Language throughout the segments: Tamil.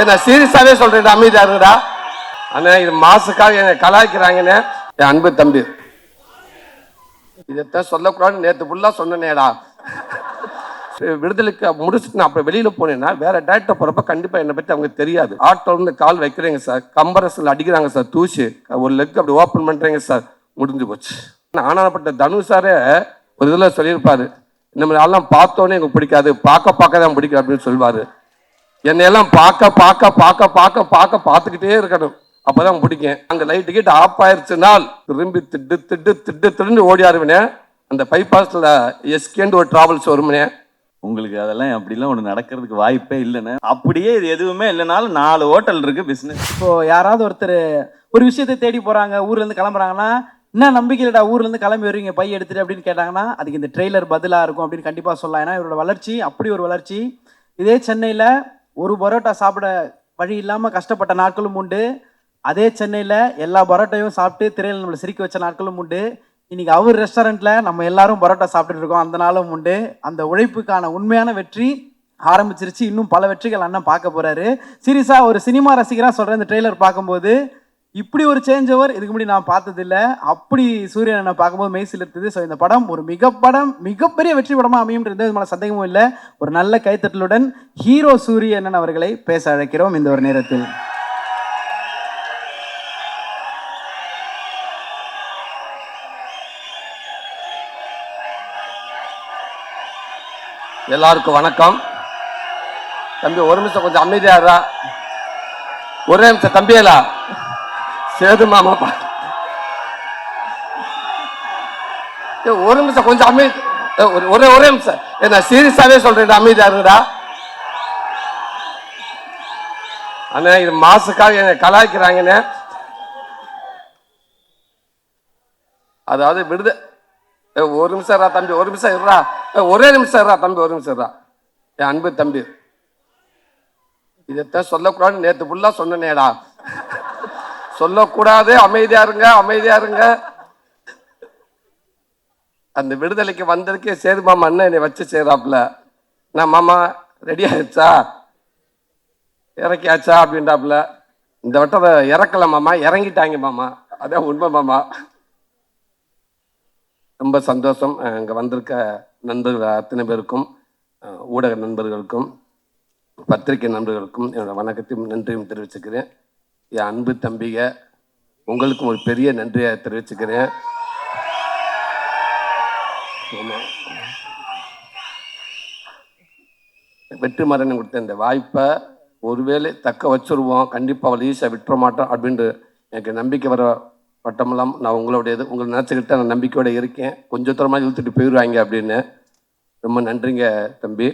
என்ன சீரியஸாவே சொல்றேன் அமைதியா இருங்கடா. அண்ணா இது மாசுக்காக என்னை கலாய்க்கிறாங்கன்னு என் அன்பு தம்பி. இதைத்தான் சொல்லக்கூடாதுன்னு நேத்து ஃபுல்லா சொன்னேடா விடுதலைக்கு முடிச்சுட்டு நான் அப்புறம் வெளியில போனேன்னா வேற டேரக்டர் போறப்ப கண்டிப்பா என்னை பத்தி அவங்க தெரியாது. ஆட்டோலருந்து கால் வைக்கிறீங்க சார் கம்பரஸ்ல அடிக்கிறாங்க சார் தூசி. ஒரு லெக் அப்படி ஓப்பன் பண்றீங்க சார் முடிஞ்சு போச்சு. ஆனாப்பட்ட தனு சாரே ஒரு இதில் சொல்லியிருப்பாரு. இந்த மாதிரி ஆள்லாம் பார்த்தோன்னே எனக்கு பிடிக்காது. பார்க்க பார்க்க தான் பிடிக்கும் அப்படின்னு சொல்லுவாரு என்னையெல்லாம் பார்க்க பார்க்க பார்க்க பார்க்க பார்க்க பார்த்துக்கிட்டே இருக்கணும். அப்பதான் பிடிக்கும். அங்க லைட் கிட்ட ஆஃப் ஆயிருச்சுனால் திரும்பி திட்டு திட்டு திட்டு திட்டு ஓடியாருவனே அந்த பைபாஸ்ல எஸ்கேண்டு ஒரு டிராவல்ஸ் வருமனே. உங்களுக்கு அதெல்லாம் அப்படிலாம் ஒன்று நடக்கிறதுக்கு வாய்ப்பே இல்லைன்னு. அப்படியே இது எதுவுமே இல்லைனாலும் நாலு ஹோட்டல் இருக்கு பிஸ்னஸ் இப்போ யாராவது ஒருத்தர் ஒரு விஷயத்தை தேடி போறாங்க ஊர்ல இருந்து கிளம்புறாங்கன்னா என்ன நம்பிக்கையிலடா ஊர்ல இருந்து கிளம்பி வருவீங்க பை எடுத்துட்டு அப்படின்னு கேட்டாங்கன்னா அதுக்கு இந்த ட்ரெய்லர் பதிலா இருக்கும் அப்படின்னு கண்டிப்பா சொல்லலாம். ஏன்னா இவரோட வளர்ச்சி அப்படி ஒரு வளர்ச்சி. இதே சென்னையில ஒரு பரோட்டா சாப்பிட வழி இல்லாமல் கஷ்டப்பட்ட நாட்களும் உண்டு. அதே சென்னையில் எல்லா பரோட்டாவையும் சாப்பிட்டு திரையில் நம்மளை சிரிக்க வச்ச நாட்களும் உண்டு. இன்னைக்கு அவர் ரெஸ்டாரண்ட்டில் நம்ம எல்லாரும் பரோட்டா சாப்பிட்டுட்டு இருக்கோம். அந்த நாளும் உண்டு. அந்த உழைப்புக்கான உண்மையான வெற்றி ஆரம்பிச்சிருச்சு. இன்னும் பல வெற்றிகள் அண்ணன் பார்க்க போகிறாரு சீரியஸாக ஒரு சினிமா ரசிகராக சொல்கிறேன் இந்த ட்ரெய்லர் பார்க்கும்போது இப்படி ஒரு சேஞ்ச் ஓவர் இதுக்கு முன்னாடி நான் பார்த்ததில்ல. அப்படி சூரியன் அண்ணன் பார்க்கும்போது மெய்சில் இருந்தது ஸோ இந்த படம் ஒரு மிக படம் மிகப்பெரிய வெற்றி படமாக அமையும் எந்த சந்தேகமும் இல்லை. ஒரு நல்ல கைத்தட்டலுடன் ஹீரோ சூரியன் அவர்களை பேச அழைக்கிறோம் இந்த ஒரு நேரத்தில். எல்லாருக்கும் வணக்கம். தம்பி ஒரு நிமிஷம் கொஞ்சம் அமைதியாடுறா ஒரே நிமிஷம் தம்பியலா சேது மாமாப்பா ஏய், ஒரு நிமிஷம் கொஞ்சம் அமைதி. ஒரு- ஒரே ஒரே நிமிஷம். என்ன சீரியஸாவே சொல்றேன் அமைதியா இருங்கடா. அண்ணா இது மாசுக்காக என்னை கலாய்க்கிறாங்கன்னு அதாவது விடுத ஒரு நிமிஷம் இருடா தம்பி ஒரு நிமிஷம் இருடா. ஒரே நிமிஷம் இருறா தம்பி ஒரு நிமிஷம் இருறா என் அன்பு தம்பி. இதைத்தான் சொல்லக்கூடாதுன்னு நேத்து ஃபுல்லாக சொன்னேடா சொல்லக்கூடாது அமைதியா இருங்க அமைதியா இருங்க. அந்த விடுதலைக்கு வந்ததுக்கே சரி மாமா அண்ணன் என்னை வச்சு செய்கிறாப்புல நான் மாமா ரெடி ஆயிடுச்சா? இறக்கியாச்சா அப்படின்றாப்புல. இந்த வட்டம் இறக்கல மாமா இறங்கிட்டாங்க மாமா. அதான் உண்மை மாமா. ரொம்ப சந்தோஷம் இங்கே வந்திருக்க நண்பர்கள் அத்தனை பேருக்கும் ஊடக நண்பர்களுக்கும் பத்திரிகை நண்பர்களுக்கும் என்னோட வணக்கத்தையும் நன்றியும் தெரிவிச்சுக்கிறேன். என் அன்பு தம்பிக உங்களுக்கும் ஒரு பெரிய நன்றியை தெரிவிச்சுக்கிறேன். வெற்றி மரணம் கொடுத்த இந்த வாய்ப்பை ஒருவேளை தக்க வச்சிருவோம் கண்டிப்பாக அவள் ஈஸியாக விட்டுற மாட்டோம் அப்படின்ட்டு எனக்கு நம்பிக்கை வர வட்டமெல்லாம் நான் உங்களுடையது. உங்களை நினச்சிக்கிட்டு நான் நம்பிக்கையோடு இருக்கேன். கொஞ்சம் தூரமாக இழுத்துட்டு போயிடுவாங்க அப்படின்னு. ரொம்ப நன்றிங்க தம்பி.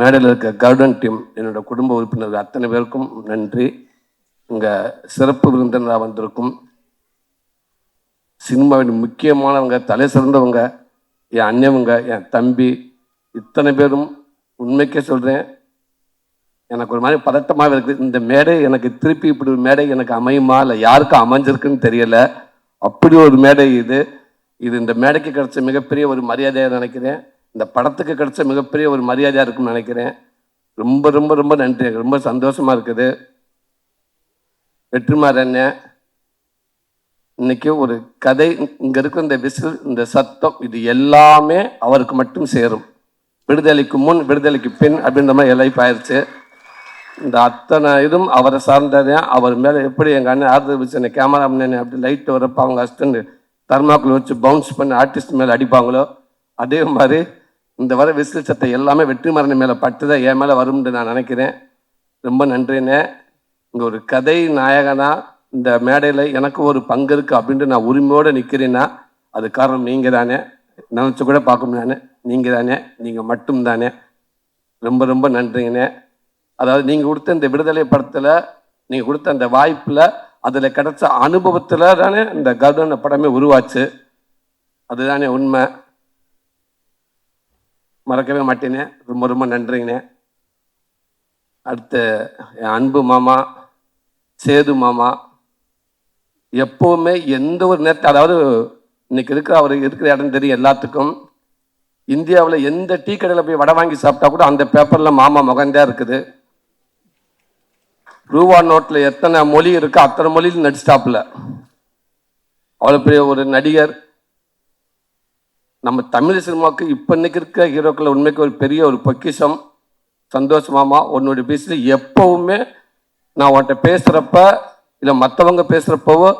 மேடையில் இருக்க கார்டன் டீம் என்னோட குடும்ப உறுப்பினர்கள் அத்தனை பேருக்கும் நன்றி. இங்கே சிறப்பு விருந்தினராக வந்திருக்கும் சினிமாவின் முக்கியமானவங்க தலை சிறந்தவங்க என் அண்ணவங்க என் தம்பி இத்தனை பேரும் உண்மைக்கே சொல்கிறேன் எனக்கு ஒரு மாதிரி பதட்டமாக இருக்குது. இந்த மேடை எனக்கு திருப்பி இப்படி ஒரு மேடை எனக்கு அமையுமா? இல்லை யாருக்கு அமைஞ்சிருக்குன்னு தெரியல. அப்படி ஒரு மேடை இது. இது இந்த மேடைக்கு கிடைச்ச மிகப்பெரிய ஒரு மரியாதையாக நினைக்கிறேன். இந்த படத்துக்கு கிடைச்ச மிகப்பெரிய ஒரு மரியாதையாக இருக்குன்னு நினைக்கிறேன். ரொம்ப ரொம்ப ரொம்ப நன்றி. எனக்கு ரொம்ப சந்தோஷமாக இருக்குது. வெற்றிமாறன் இன்னைக்கு ஒரு கதை இங்க இருக்க இந்த விசில் இந்த சத்தம் இது எல்லாமே அவருக்கு மட்டும் சேரும். விடுதலைக்கு முன் விடுதலைக்கு பின் அப்படின்ற மாதிரி லைஃப் ஆயிடுச்சு இந்த அத்தனை இதுவும் அவரை சார்ந்ததே. அவர் மேலே எப்படி எங்கள் அண்ணன் ஆறுதல் வச்சு என்ன கேமரா அண்ணன் அப்படி லைட் வரப்போ அவங்க ஹஸ்பண்ட் தர்மாக்குள் வச்சு பவுன்ஸ் பண்ணி ஆர்டிஸ்ட் மேலே அடிப்பாங்களோ? அதே மாதிரி இந்த வர விசில் சத்தை எல்லாமே வெற்றி மரணம் மேலே பட்டுதான் என் மேலே வரும்னு நான் நினைக்கிறேன். ரொம்ப நன்றிண்ணே. இங்கே ஒரு கதை நாயகனா இந்த மேடையில் எனக்கு ஒரு பங்கு இருக்குது அப்படின்ட்டு நான் உரிமையோடு நிற்கிறேன்னா அது காரணம் நீங்கள் தானே நினச்சி கூட பார்க்கணும் முடியாது நீங்கள் தானே நீங்கள் மட்டும் தானே ரொம்ப ரொம்ப நன்றிங்கண்ணே. அதாவது நீங்கள் கொடுத்த இந்த விடுதலை படத்தில் நீங்கள் கொடுத்த அந்த வாய்ப்பில் அதில் கிடைச்ச அனுபவத்தில் தானே இந்த கருடன படமே உருவாச்சு. அதுதானே உண்மை. மறக்கவே மாட்டேனே. ரொம்ப ரொம்ப நன்றிங்கண்ணே. அடுத்து என் அன்பு மாமா சேது மாமா எப்போவுமே எந்த ஒரு நேரத்தில் அதாவது இன்னைக்கு இருக்கிற அவர் இருக்கிற இடம் தெரியும் எல்லாத்துக்கும். இந்தியாவில் எந்த டீ கடையில் போய் வடை வாங்கி சாப்பிட்டா கூட அந்த பேப்பரில் மாமா முகந்தே இருக்குது. ரூபா நோட்டில் எத்தனை மொழி இருக்கோ அத்தனை மொழியில் நடிச்சிட்டாப்புல. அவ்வளோ பெரிய ஒரு நடிகர். நம்ம தமிழ் சினிமாவுக்கு இப்போ இன்னைக்கு இருக்க ஹீரோக்கள் உண்மைக்கு ஒரு பெரிய ஒரு பொக்கிஷம். சந்தோஷமாமா உன்னுடைய பேசில் எப்போவுமே நான் உன்கிட்ட பேசுகிறப்ப இல்லை மற்றவங்க பேசுகிறப்பவோ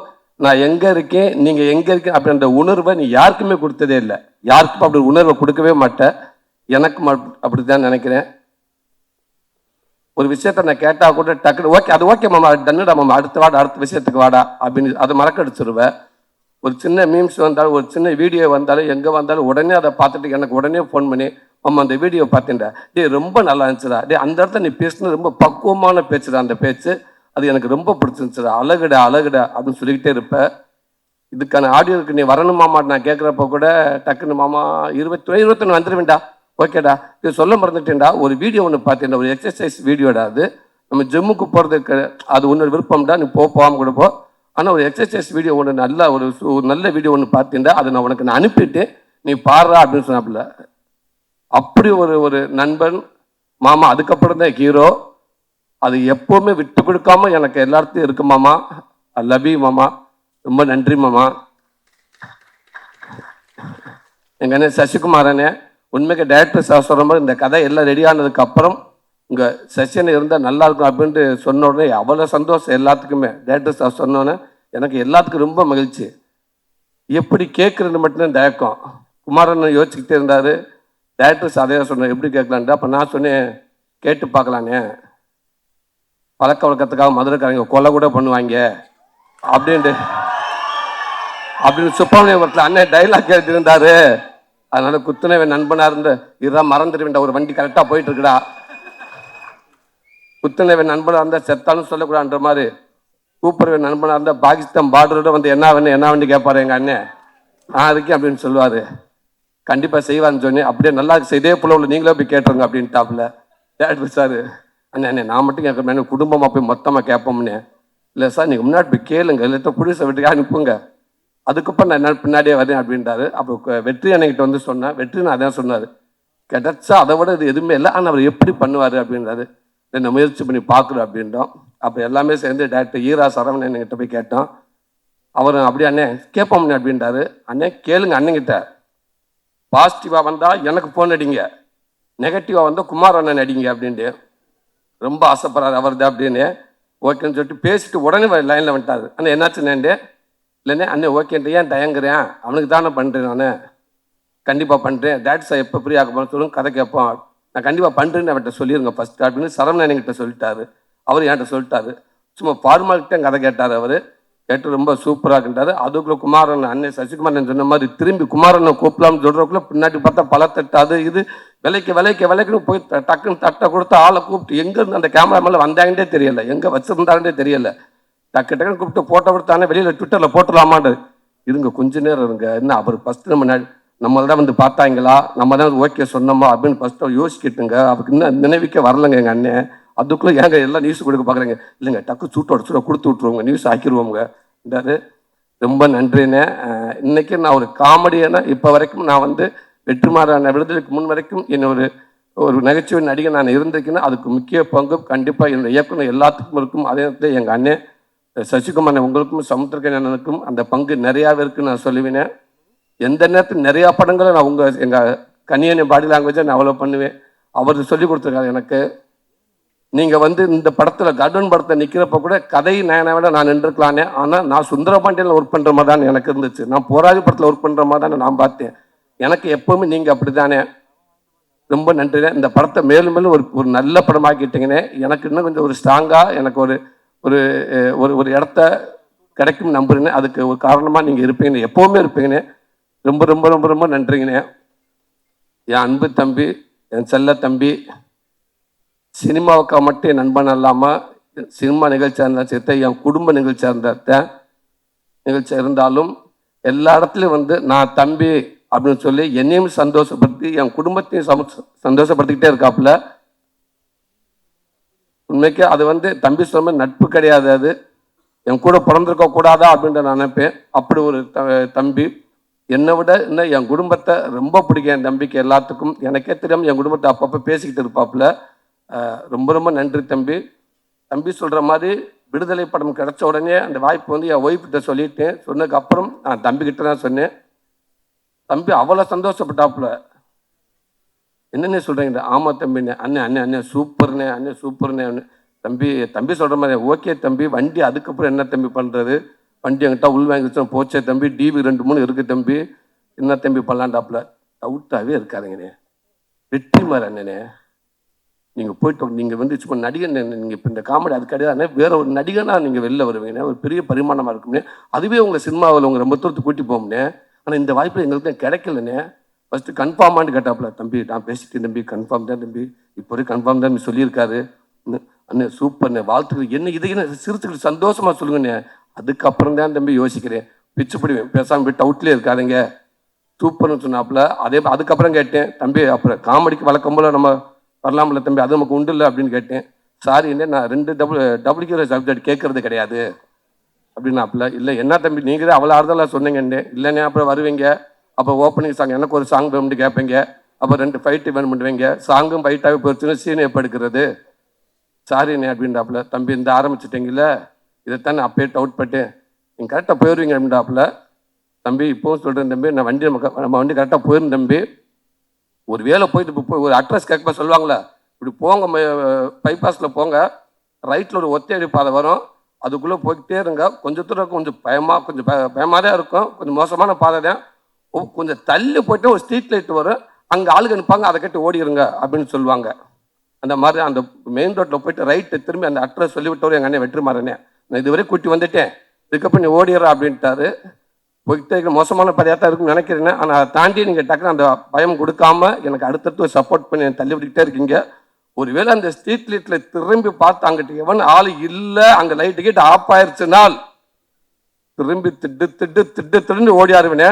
நான் எங்கே இருக்கேன் நீங்கள் எங்கே இருக்கேன் அப்படின்ற உணர்வை நீ யாருக்குமே கொடுத்ததே இல்லை. யாருக்கும் அப்படி உணர்வை கொடுக்கவே மாட்டேன் எனக்கும் அப்படி தான் நினைக்கிறேன். ஒரு விஷயத்த நான் கேட்டால் கூட டக்குனு ஓகே அது ஓகே மாமா தன்னுடா மாமா அடுத்த வாடா அடுத்த விஷயத்துக்கு வாடா அப்படின்னு அதை மறக்கடிச்சிருவேன் ஒரு சின்ன மீம்ஸ் வந்தாலும் ஒரு சின்ன வீடியோ வந்தாலும் எங்கே வந்தாலும் உடனே அதை பார்த்துட்டு எனக்கு உடனே ஃபோன் பண்ணி ஆமாம் அந்த வீடியோ பார்த்தேன்டா டேய் ரொம்ப நல்லா இருந்துச்சுடா. டே அந்த இடத்துல நீ பேசுனது ரொம்ப பக்குவமான பேச்சுடா அந்த பேச்சு. அது எனக்கு ரொம்ப பிடிச்சிருந்துச்சுடா. அழகுடா அழகுடா அப்படின்னு சொல்லிக்கிட்டே இருப்பேன் இதுக்கான ஆடியோவுக்கு நீ வரணும் மாமா நான் கேட்குறப்ப கூட டக்குன்னு மாமா இருபத்தி இருபத்தொன்று வந்துடுவேன்டா ஓகேடா. இது சொல்ல மறந்துட்டேன்டா. ஒரு வீடியோ ஒன்று பார்த்தேன்டா. ஒரு எக்ஸசைஸ் வீடியோடா அது. நம்ம ஜிம்முக்கு போகிறதுக்கு அது உன்னோட விருப்பம்டா. நீ போ போகாமல் கூட போ. ஆனால் ஒரு எக்ஸசைஸ் வீடியோ ஒன்று நல்ல ஒரு ஒரு நல்ல வீடியோ ஒன்று பார்த்தேன்டா. அதை நான் உனக்கு நான் அனுப்பிட்டு நீ பாடுறா அப்படின்னு சொன்னாப்புல. அப்படி ஒரு ஒரு நண்பன் மாமா அதுக்கப்புறம் தான் ஹீரோ. அது எப்போவுமே விட்டு கொடுக்காம எனக்கு எல்லாத்தையும் இருக்கு மாமா. ஐ லவ் யூ மாமா. ரொம்ப நன்றி மாமா. எங்க அண்ணன் சசிகுமாரனே உண்மைக்கு டேரக்டர் சார் சொல்ற மாதிரி இந்த கதை எல்லாம் ரெடி ஆனதுக்கு அப்புறம் இங்க செஷன் இருந்தால் நல்லா இருக்கும் அப்படின்ட்டு சொன்ன உடனே அவ்வளோ சந்தோஷம் எல்லாத்துக்குமே. டேரக்டர் சார் சொன்னோன்னே எனக்கு எல்லாத்துக்கும் ரொம்ப மகிழ்ச்சி. எப்படி கேட்குறது மட்டும்தான் தயக்கம். குமாரன் யோசிச்சுக்கிட்டே இருந்தார். டேரக்டர்ஸ் அதே சொன்னேன் எப்படி கேட்கலான்ட்டு அப்போ நான் சொன்னேன் கேட்டு பார்க்கலானே பழக்க வழக்கத்துக்காக மதுரைக்காரங்க கொலை கூட பண்ணுவாங்க. அப்படின்ட்டு அப்படின்னு சுப்பிரமணியபுரத்தில் அண்ணன் டைலாக் எழுதியிருந்தாரு அதனால குத்துனவன் நண்பனாக இருந்து இதுதான் மறந்துடுவேன்டா ஒரு வண்டி கரெக்டாக போயிட்டு இருக்குடா குத்துனவன் நண்பனாக இருந்தால் செத்தாலும் சொல்லக்கூடாதுன்ற மாதிரி கூப்பிடுவேன் நண்பனாக இருந்தால் பாகிஸ்தான் பார்டரோட வந்து என்ன வேணும் என்ன வண்டி கேட்பாரு எங்கள் அண்ணன் நான் இருக்கேன் அப்படின்னு சொல்லுவார். கண்டிப்பாக செய்வான்னு சொன்னேன். அப்படியே நல்லா இருக்கு. இதே போல உள்ள நீங்களே போய் கேட்டுருங்க அப்படின்ட்டாப்புல. டேரக்டர் சார் அண்ணே அண்ணே நான் மட்டும் கேட்குறேன். குடும்பமாக போய் மொத்தமாக கேட்போம்னே இல்லை சார் நீங்கள் முன்னாடி போய் கேளுங்க. இல்லாட்ட புடிசை வீட்டுக்கு அனுப்புங்க. அதுக்கப்புறம் நான் என்ன பின்னாடியே வரேன் அப்படின்றாரு அப்போ வெற்றி அன்னைக்கிட்ட வந்து சொன்னேன் வெற்றி நான் அதான் சொன்னார். கிடைச்சா அதை விட இது எதுவுமே இல்லை. ஆனால் அவர் எப்படி பண்ணுவார்? அப்படின்றாரு. என்ன முயற்சி பண்ணி பார்க்குறோம் அப்படின்றோம். அப்போ எல்லாமே சேர்ந்து டேரக்டர் ஈரா சரவணன் என்கிட்ட போய் கேட்டோம். அவர் அப்படியே அண்ணே கேட்போம்ண்ணே அப்படின்றாரு. அண்ணே கேளுங்க அண்ணங்கிட்ட பாசிட்டிவாக வந்தால் எனக்கு ஃபோன் அடிங்க. நெகட்டிவாக வந்தால் குமார் அண்ணன் அடிங்க அப்படின்ட்டு ரொம்ப ஆசைப்படுறாரு அவர்தான் அப்படின்னு. ஓகேன்னு சொல்லிட்டு பேசிட்டு உடனே லைனில் வந்துட்டாரு. அண்ணா என்னாச்சுண்ணே இல்லைண்ணே அண்ணே ஓகேன்ட்டு ஏன் தயங்குறேன்? அவனுக்கு தானே பண்ணுறேன் நான். கண்டிப்பாக பண்ணுறேன் டேட் சார் எப்போ ஃப்ரீ ஆக போகிறேன் சொல்லுங்க கதை கேட்போம். நான் கண்டிப்பாக பண்ணுறேன்னு அவர்கிட்ட சொல்லிடுங்க ஃபஸ்ட்டு அப்படின்னு சரவணன் என்கிட்ட சொல்லிட்டாரு. அவர் என்கிட்ட சொல்லிட்டாரு. சும்மா ஃபார்மாலிட்ட கதை கேட்டார் அவர். கேட்டு ரொம்ப சூப்பராக இருக்கின்றது அதுக்குள்ள குமாரன் அண்ணன் சசிகுமாரன் சொன்ன மாதிரி திரும்பி குமாரனை கூப்பிடலாம்னு சொல்கிறக்குள்ள பின்னாடி பார்த்தா பழத்தட்டு அது இது விலைக்கு விலைக்கு விலைக்குன்னு போய் டக்குன்னு தட்டை கொடுத்து ஆளை கூப்பிட்டு எங்கேருந்து அந்த கேமரா மேலே வந்தாங்கன்னே தெரியல. எங்கே வச்சிருந்தாருன்னே தெரியல. டக்கு டக்குன்னு கூப்பிட்டு போட்டோ கொடுத்தானே வெளியில் ட்விட்டரில் போட்டுடலாமான்னு இருங்க கொஞ்ச நேரம் இருங்க. என்ன அவர் ஃபஸ்ட்டு நம்ம நம்மளதான் தான் வந்து பார்த்தாங்களா? நம்ம தான் ஓகே சொன்னோமா அப்படின்னு ஃபஸ்ட்டு அவர் யோசிக்கிட்டுங்க அவருக்கு இன்னும் நினைவிக்க வரலங்க எங்கள் அண்ணன் அதுக்குள்ளே ஏங்க எல்லாம் நியூஸ் கொடுக்க பார்க்குறேங்க இல்லைங்க டக்கு சூட்டோட சூட கொடுத்து விட்ருவோங்க நியூஸ் ஆக்கிடுவோங்க என்றாரு ரொம்ப நன்றிண்ணே. இன்றைக்கி நான் ஒரு காமெடியான இப்போ வரைக்கும் நான் வந்து வெற்றிமாறான விடுதலுக்கு முன் வரைக்கும் என்ன ஒரு ஒரு நகைச்சுவை நடிகை நான் இருந்திருக்கேன்னா அதுக்கு முக்கிய பங்கு கண்டிப்பாக என்னோட இயக்குனர் எல்லாத்துக்கும் இருக்கும். அதே நேரத்தில் எங்கள் அண்ணன் சசிகுமார் உங்களுக்கும் சமுத்திரக்கண்ணனுக்கும் அந்த பங்கு நிறையாவே இருக்குன்னு நான் சொல்லுவேன். எந்த நேரத்தில் நிறையா படங்களை நான் உங்கள் எங்கள் கனியனை பாடி லாங்குவேஜை நான் அவ்வளோ பண்ணுவேன். அவர் சொல்லி கொடுத்துருக்காரு எனக்கு. நீங்கள் வந்து இந்த படத்தில் கர்டன் படத்தை நிற்கிறப்ப கூட கதை நான் விட நான் நின்றுக்கலானே. ஆனால் நான் சுந்தரபாண்டியனில் ஒர்க் பண்ணுற மாதிரி தான் எனக்கு இருந்துச்சு. நான் போராஜ படத்தில் ஒர்க் பண்ணுற மாதிரி தான் நான் பார்த்தேன். எனக்கு எப்பவுமே நீங்கள் அப்படி தானே ரொம்ப நன்றிண்ணே. இந்த படத்தை மேலும் மேலும் ஒரு ஒரு நல்ல படமாக்கிட்டீங்கன்னே எனக்கு இன்னும் கொஞ்சம் ஒரு ஸ்ட்ராங்காக எனக்கு ஒரு ஒரு ஒரு ஒரு இடத்த கிடைக்கும் நம்புறேன்னு அதுக்கு ஒரு காரணமாக நீங்கள் இருப்பீங்கண்ணே எப்போவுமே இருப்பீங்கண்ணே. ரொம்ப ரொம்ப ரொம்ப ரொம்ப நன்றிங்கண்ணே. என் அன்பு தம்பி என் செல்ல தம்பி சினிமாவுக்காக மட்டும் என் நண்பன் இல்லாமல் சினிமா நிகழ்ச்சியாக இருந்தாலும் சரி என் குடும்ப நிகழ்ச்சியாக இருந்தால் நிகழ்ச்சி இருந்தாலும் எல்லா இடத்துலையும் வந்து நான் தம்பி அப்படின்னு சொல்லி என்னையும் சந்தோஷப்படுத்தி என் குடும்பத்தையும் சம சந்தோஷப்படுத்திக்கிட்டே இருக்காப்புல. உண்மைக்கு அது வந்து தம்பி சொன்ன நட்பு கிடையாது அது. என் கூட பிறந்திருக்க கூடாதா அப்படின்ற நான் நினைப்பேன். அப்படி ஒரு த- தம்பி. என்னை விட இன்னும் என் குடும்பத்தை ரொம்ப பிடிக்கும் என் தம்பிக்கு எல்லாத்துக்கும். எனக்கே தெரியாமல் என் குடும்பத்தை அப்பப்போ பேசிக்கிட்டு இருப்பாப்புல. ரொம்ப ரொம்ப நன்றி தம்பி. தம்பி சொல்கிற மாதிரி விடுதலை படம் கிடைச்ச உடனே அந்த வாய்ப்பு வந்து என் ஒய்ஃப்கிட்ட சொல்லிட்டேன் சொன்னதுக்கு அப்புறம் நான் தம்பிக்கிட்ட தான் சொன்னேன். தம்பி அவ்வளோ சந்தோஷப்பட்டாப்புல. என்னண்ணே சொல்கிறீங்க ஆமாம் தம்பிண்ணே அண்ணே அண்ணே அண்ணே சூப்பர்ண்ணே அண்ணே சூப்பர்ண்ணே அண்ணே. தம்பி தம்பி சொல்கிற மாதிரி ஓகே தம்பி வண்டி அதுக்கப்புறம் என்ன தம்பி பண்ணுறது வண்டி என்கிட்ட உள் வாங்கி வச்சோம் போச்சே தம்பி டிவி ரெண்டு மூணு இருக்குது தம்பி. என்ன தம்பி பண்ணலான்டாப்புல டவுட்டாகவே இருக்காதுங்கண்ணே. வெற்றிமாறு அண்ணனே. நீங்கள் போயிட்டு நீங்கள் வந்து இப்போ நடிகன் நீங்கள் இப்போ இந்த காமெடி அது கிடையாது வேற ஒரு நடிகனாக நீங்கள் வெளில வருவீங்க ஒரு பெரிய பரிமாணமாக இருக்கும்னே. அதுவே உங்களை சினிமாவில் உங்கள் ரொம்ப தூரத்துக்கு கூட்டி போகும்னே. ஆனால் இந்த வாய்ப்பு எங்களுக்கு கிடைக்கலண்ணே ஃபஸ்ட்டு கன்ஃபார்மான்னு கேட்டாப்புல தம்பி நான் பேசிட்டேன் தம்பி கன்ஃபார்ம் தான் தம்பி. இப்போ வரைக்கும் கன்ஃபார்ம் தான் சொல்லியிருக்காரு. அண்ணே, அண்ணே சூப்பர்ண்ணே வாழ்த்துக்கள். என்ன இதையே சிரிச்சுக்கிட்டு சந்தோஷமாக சொல்லுங்கண்ணே. அதுக்கப்புறம் தான் தம்பி யோசிக்கிறேன். பிச்சு பிடிவேன் பேசாமல் போய் டவுட்லேயே இருக்காதுங்க. சூப்பர்னு சொன்னாப்புல அதே அதுக்கப்புறம் கேட்டேன். தம்பி அப்புறம் காமெடிக்கு வழக்கம் போல் நம்ம வரலாம்ல தம்பி அது நமக்கு உண்டு இல்லை அப்படின்னு கேட்டேன். சாரி என்ன நான் ரெண்டு டபுள் டபுள் சப்ஜெக்ட் கேட்கறது கிடையாது. அப்படின்னாப்புல இல்லை என்ன தம்பி நீங்கள் தான் அவ்வளோ ஆறுதலாக சொன்னீங்கன்னு. இல்லைண்ணே அப்புறம் வருவீங்க. அப்போ ஓப்பனிங் சாங் எனக்கு ஒரு சாங் வேணும்னு கேட்பீங்க. அப்போ ரெண்டு ஃபைட்டு வேணும் பண்ணுவீங்க சாங்கும் ஃபைட்டாகவே போயிடுச்சுன்னா சீன் எப்போ எடுக்கிறது சாரிண்ணே அப்படின்றாப்புல தம்பி இந்த ஆரம்பிச்சிட்டிங்கள இதைத்தான் அப்பயே டவுட் பட்டேன். நீங்கள் கரெக்டாக போயிடுவீங்க அப்படின்றாப்புல தம்பி இப்போவும் சொல்கிறேன் தம்பி நான் வண்டி நம்ம நம்ம வண்டி கரெக்டாக போயிருந்தேன் தம்பி. ஒரு வேலை போயிட்டு இப்போ போய் ஒரு அட்ரஸ் கேட்க சொல்லுவாங்களே இப்படி போங்க பைபாஸில் போங்க ரைட்டில் ஒரு ஒத்தையடி பாதை வரும் அதுக்குள்ளே போய்கிட்டே இருங்க. கொஞ்சம் தூரம் கொஞ்சம் பயமாக கொஞ்சம் பய பயமாக தான் இருக்கும் கொஞ்சம் மோசமான பாதை தான். கொஞ்சம் தள்ளி போய்ட்டு ஒரு ஸ்ட்ரீட் லைட் வரும் அங்கே ஆளுங்க நிற்பாங்க அதை கட்டி ஓடிடுங்க அப்படின்னு சொல்லுவாங்க. அந்த மாதிரி அந்த மெயின் ரோட்டில் போயிட்டு ரைட்டு திரும்பி அந்த அட்ரஸ் சொல்லிவிட்டவர் எங்கள் அண்ணன் வெற்றிமாறனே. நான் இதுவரை கூட்டி வந்துட்டேன் இதுக்கப்புறம் நீ ஓடிடுற அப்படின்ட்டாரு. போய்கிட்டே மோசமான பதியாக தான் இருக்கும்னு நினைக்கிறேன். ஆனால் அதை தாண்டி நீங்கள் டக்குனு அந்த பயம் கொடுக்காம எனக்கு அடுத்தடுத்து சப்போர்ட் பண்ணி தள்ளி விட்டுக்கிட்டே இருக்கீங்க. ஒருவேளை அந்த ஸ்ட்ரீட் லைட்டில் திரும்பி பார்த்து அங்கிட்டு எவன் ஆள் இல்லை அங்கே லைட்டு கிட்ட ஆஃப் ஆயிடுச்சுனால் திரும்பி திட்டு திட்டு திட்டு ஓடி அறுவண்ணே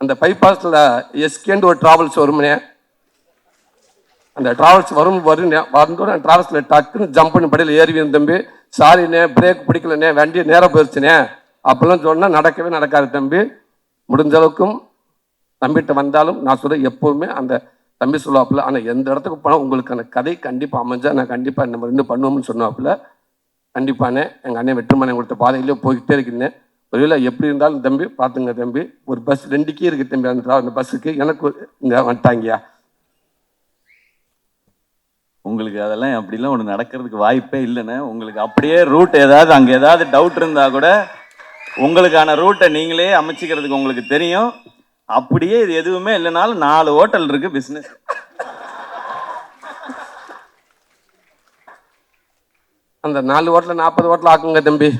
அந்த பைபாஸில் எஸ்கேண்டு ஒரு ட்ராவல்ஸ் வருமனே. அந்த ட்ராவல்ஸ் வரும் வரும் வந்தோட ட்ராவல்ஸில் டக்குன்னு ஜம்ப் பண்ணி படியில் ஏறிவின் தம்பி. சாரிண்ணே பிரேக் பிடிக்கலண்ணே வண்டி நேரம் போயிடுச்சுண்ணே அப்பெல்லாம் சொன்னால் நடக்கவே நடக்காது தம்பி. முடிஞ்ச அளவுக்கும் தம்பிகிட்ட வந்தாலும் நான் சொல்கிறேன் எப்போவுமே அந்த தம்பி சொல்லுவாப்பில் ஆனால் எந்த இடத்துக்கு போனால் உங்களுக்கான கதை கண்டிப்பாக அமைஞ்சால் நான் கண்டிப்பாக நம்ம ரெண்டு பண்ணுவோம்னு சொன்னாப்புல. கண்டிப்பானே எங்கள் அண்ணன் வெற்றுமனை கொடுத்த பாதையிலே போய்கிட்டே இருக்கிறேன் ஒருவேளை எப்படி இருந்தாலும் தம்பி பார்த்துங்க தம்பி ஒரு பஸ் ரெண்டுக்கே இருக்குது தம்பி அந்த அந்த பஸ்ஸுக்கு எனக்கு இங்கே வந்துட்டாங்கயா உங்களுக்கு அதெல்லாம் அப்படிலாம் ஒன்று நடக்கிறதுக்கு வாய்ப்பே இல்லைண்ணே. உங்களுக்கு அப்படியே ரூட் ஏதாவது அங்கே ஏதாவது டவுட் இருந்தால் கூட உங்களுக்கான ரூட்டை நீங்களே அமைச்சிக்கிறதுக்கு உங்களுக்கு தெரியும். அப்படியே இது எதுவுமே இல்லைனாலும் நாலு ஹோட்டல் இருக்கு பிஸ்னஸ் அந்த நாலு ஹோட்டலில் நாற்பது ஹோட்டல் ஆக்குங்க தம்பி.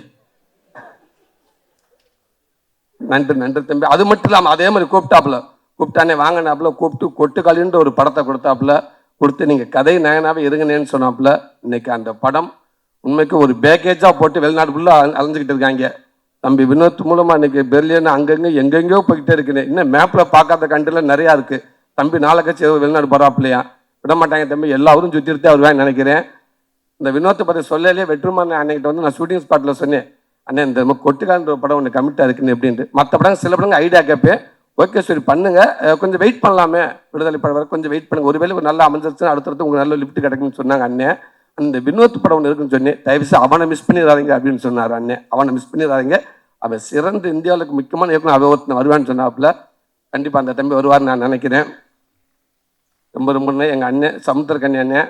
நன்றி நன்றி தம்பி. அது மட்டும் இல்லாமல் அதே மாதிரி கூப்பிட்டாப்புல. கூப்பிட்டானே வாங்கினாப்புல கூப்பிட்டு கொட்டுக்காலின்ற ஒரு படத்தை கொடுத்தாப்புல. கொடுத்து நீங்கள் கதை நயனாவே இருங்கனேன்னு சொன்னாப்புல. இன்னைக்கு அந்த படம் உண்மைக்கு ஒரு பேக்கேஜாக போட்டு வெளிநாடு ஃபுல்லாக அலைஞ்சிக்கிட்டு இருக்காங்க. தம்பி வினோத் மூலமாக இன்னைக்கு பெர்லியன் அங்கங்கே எங்கெங்கேயோ போய்கிட்டே இருக்குன்னு இன்னும் மேப்பில் பார்க்காத கண்ட்ரில நிறையா இருக்குது தம்பி நாளை கட்சி வெளிநாடு போகிறாப்பில்லையா விட மாட்டாங்க தம்பி. எல்லாரும் சுற்றிட்டு வருவான்னு நினைக்கிறேன். இந்த வினோத்தை பற்றி சொல்லலே வெற்றுமான அன்னைக்கிட்ட வந்து நான் ஷூட்டிங் ஸ்பாட்டில் சொன்னேன். அண்ணே இந்த நம்ம கொட்டுக்கான்ற படம் ஒன்று கமிட்டாக இருக்குன்னு எப்படின்ட்டு. மற்ற படம் சில படங்கள் ஐடியா கேட்பேன். ஓகே சரி பண்ணுங்க. கொஞ்சம் வெயிட் பண்ணலாமே. விடுதலை படம் வரை கொஞ்சம் வெயிட் பண்ணுங்க. ஒருவேளை நல்லா அமைஞ்சிருச்சுன்னா அடுத்தடுத்து உங்களுக்கு நல்ல லிஃப்ட் கிடைக்கும்னு சொன்னாங்க அண்ணன் இந்த வினோத் படம் ஒன்று இருக்குன்னு சொன்னேன். தயவுசெய்து அவனை மிஸ் பண்ணிடாதீங்க அப்படின்னு சொன்னார் அண்ணன் அவனை மிஸ் பண்ணிடாதீங்க. அவன் சிறந்த இந்தியாவுக்கு முக்கியமான இயக்குனர் அவன் ஒருத்தன் வருவான்னு சொன்னாப்புல. கண்டிப்பாக அந்த தம்பி வருவார்னு நான் நினைக்கிறேன். ரொம்ப ரொம்ப எங்கள் எங்க அண்ணன் சமுத்திரக்கண்ணி அண்ணன்